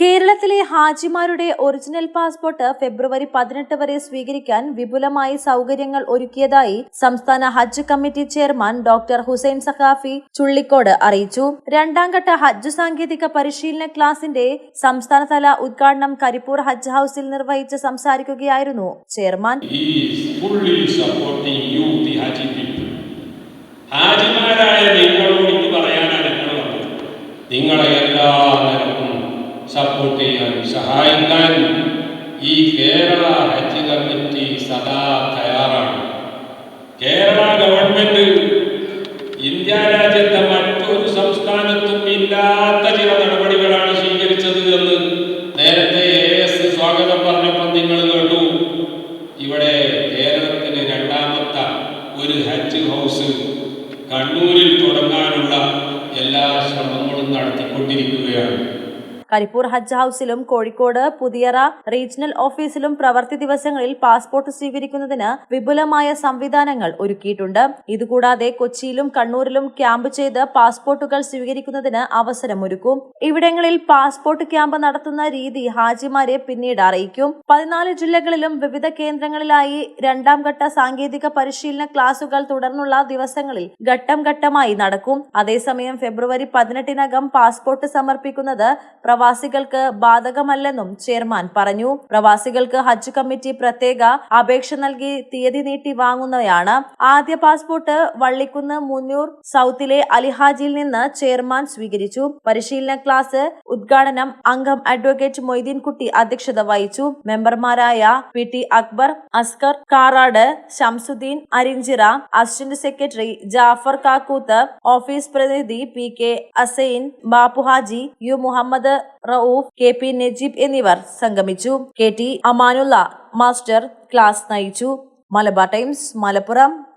കേരളത്തിലെ ഹാജിമാരുടെ original passport ഫെബ്രുവരി പതിനെട്ട് വരെ സ്വീകരിക്കാൻ വിപുലമായി സൗകര്യങ്ങൾ ഒരുക്കിയതായി സംസ്ഥാന ഹജ്ജ് committee chairman doctor Hussain Saqafi Chullikode അറിയിച്ചു. രണ്ടാം ഘട്ട ഹജ്ജ് സാങ്കേതിക പരിശീലന ക്ലാസിന്റെ സംസ്ഥാനതല ഉദ്ഘാടനം കരിപ്പൂർ ഹജ്ജ് ഹൌസിൽ നിർവഹിച്ച് സംസാരിക്കുകയായിരുന്നു ചെയർമാൻ. ഹാജിമാരായ നിങ്ങളോട് പറയാനാണ് വന്നത്. നിങ്ങളെ എല്ലാ സപ്പോർട്ട് ചെയ്യാൻ സഹായിക്കാൻ ഈ കേരള ഹജ്ജ് കമ്മിറ്റി സദാ തയ്യാറാണ്. കേരള ഗവൺമെന്റ് ഇന്ത്യ രാജ്യത്തെ മറ്റൊരു സംസ്ഥാനത്തും ഇല്ലാത്ത ചില നടപടികളാണ് സ്വീകരിച്ചത് എന്ന് നേരത്തെ എ എസ് സ്വാഗതം പറഞ്ഞപ്പോൾ നിങ്ങൾ കേട്ടു. ഇവിടെ കേരളത്തിന് രണ്ടാമത്തെ ഒരു ഹജ്ജ് ഹൗസ് കണ്ണൂരിൽ തുടങ്ങാനുള്ള എല്ലാ ശ്രമങ്ങളും നടത്തിക്കൊണ്ടിരിക്കുകയാണ്. കരിപ്പൂർ ഹജ്ജ് ഹൌസിലും കോഴിക്കോട് പുതിയറ റീജിയണൽ ഓഫീസിലും പ്രവൃത്തി ദിവസങ്ങളിൽ പാസ്പോർട്ട് സ്വീകരിക്കുന്നതിന് വിപുലമായ സംവിധാനങ്ങൾ ഒരുക്കിയിട്ടുണ്ട്. ഇതുകൂടാതെ കൊച്ചിയിലും കണ്ണൂരിലും ക്യാമ്പ് ചെയ്ത് പാസ്പോർട്ടുകൾ സ്വീകരിക്കുന്നതിന് അവസരമൊരുക്കും. ഇവിടങ്ങളിൽ പാസ്പോർട്ട് ക്യാമ്പ് നടത്തുന്ന രീതി ഹാജിമാരെ പിന്നീട് അറിയിക്കും. പതിനാല് ജില്ലകളിലും വിവിധ കേന്ദ്രങ്ങളിലായി രണ്ടാം ഘട്ട സാങ്കേതിക പരിശീലന ക്ലാസുകൾ തുടർന്നുള്ള ദിവസങ്ങളിൽ ഘട്ടം ഘട്ടമായി നടക്കും. അതേസമയം ഫെബ്രുവരി പതിനെട്ടിനകം പാസ്പോർട്ട് സമർപ്പിക്കുന്നത് പ്രവാസികൾക്ക് ബാധകമല്ലെന്നും ചെയർമാൻ പറഞ്ഞു. പ്രവാസികൾക്ക് ഹജ്ജ് കമ്മിറ്റി പ്രത്യേക അപേക്ഷ നൽകി തീയതി നീട്ടി വാങ്ങുന്നവയാണ്. ആദ്യ പാസ്പോർട്ട് വള്ളിക്കുന്ന് മുന്നൂർ സൗത്തിലെ അലിഹാജിൽ നിന്ന് ചെയർമാൻ സ്വീകരിച്ചു. പരിശീലന ക്ലാസ് ഉദ്ഘാടനം അംഗം അഡ്വക്കേറ്റ് മൊയ്തീൻകുട്ടി അധ്യക്ഷത വഹിച്ചു. മെമ്പർമാരായ P T Akbar Askar Karad Shamsuddin Arinchira assistant secretary Jafar Kakkooth office പ്രതിനിധി P K Assain Bappuhaji U Muhammad Rauf K P Najeeb എന്നിവർ സംഗമിച്ചു. K T Amanulla master class നയിച്ചു. മലബാർ ടൈംസ് മലപ്പുറം.